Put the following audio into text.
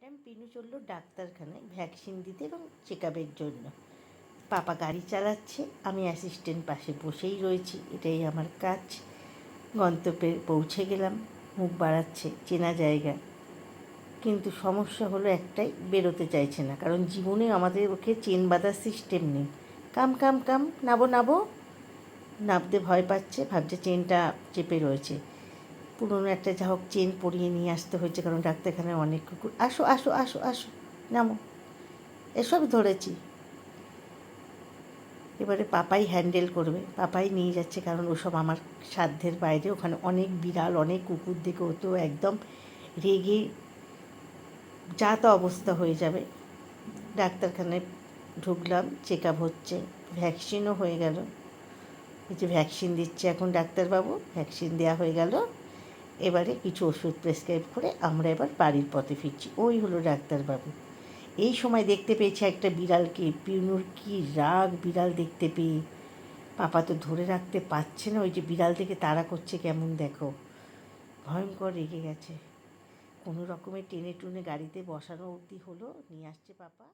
Madam Pinu চলল ডাক্তারখানায় vaccine দিতে এবং চেক জন্য। পাপা গাড়ি চালাচ্ছে, আমি অ্যাসিস্ট্যান্ট পাশে বসেই রয়েছি, এটাই আমার কাজ। গন্তব্যে পৌঁছে গেলাম, মুখ বাড়াচ্ছে, চেনা জায়গা। কিন্তু সমস্যা হলো একটাই, বেরোতে চাইছে না, কারণ জীবনে আমাদের ওকে চেন বাঁধার সিস্টেম নেই। কাম কাম কাম, নাবো নাবো। নাবতে ভয় পাচ্ছে, ভাবছে চেনটা চেপে রয়েছে। পুরনো একটা যা হোক চেন পরিয়ে নিয়ে আসতে হয়েছে, কারণ ডাক্তারখানায় অনেক কুকুর। আসো আসো আসো আসো, নামো। এসব ধরেছি। এবারে পাপাই হ্যান্ডেল করবে। পাপাই নিয়ে যাচ্ছে, কারণ ওসব আমার সাধ্যের বাইরে। ওখানে অনেক বিড়াল, অনেক কুকুর দেখে ও তো একদম রেগে যা তা অবস্থা হয়ে যাবে। ডাক্তারখানায় ঢুকলাম চেক আপ হচ্ছে ভ্যাকসিনও হয়ে গেল। এই যে ভ্যাকসিন দিচ্ছে এখন ডাক্তারবাবু ভ্যাকসিন দেওয়া হয়ে গেল। এবারে কিছু ওষুধ প্রেসক্রাইব করে আমরা এবার বাড়ির পথে ফিরছি। ওই হলো ডাক্তারবাবু। এই সময় দেখতে পেয়েছে একটা বিড়ালকে। পিউনুর কি রাগ বিড়াল দেখতে পেয়ে। পাপা তো ধরে রাখতে পারছে না। ওই যে বিড়াল থেকে তাড়া করছে কেমন দেখো। ভয়ঙ্কর রেগে গেছে। কোনো রকমের টেনে টুনে গাড়িতে বসানো অবধি হলো। নিয়ে আসছে পাপা।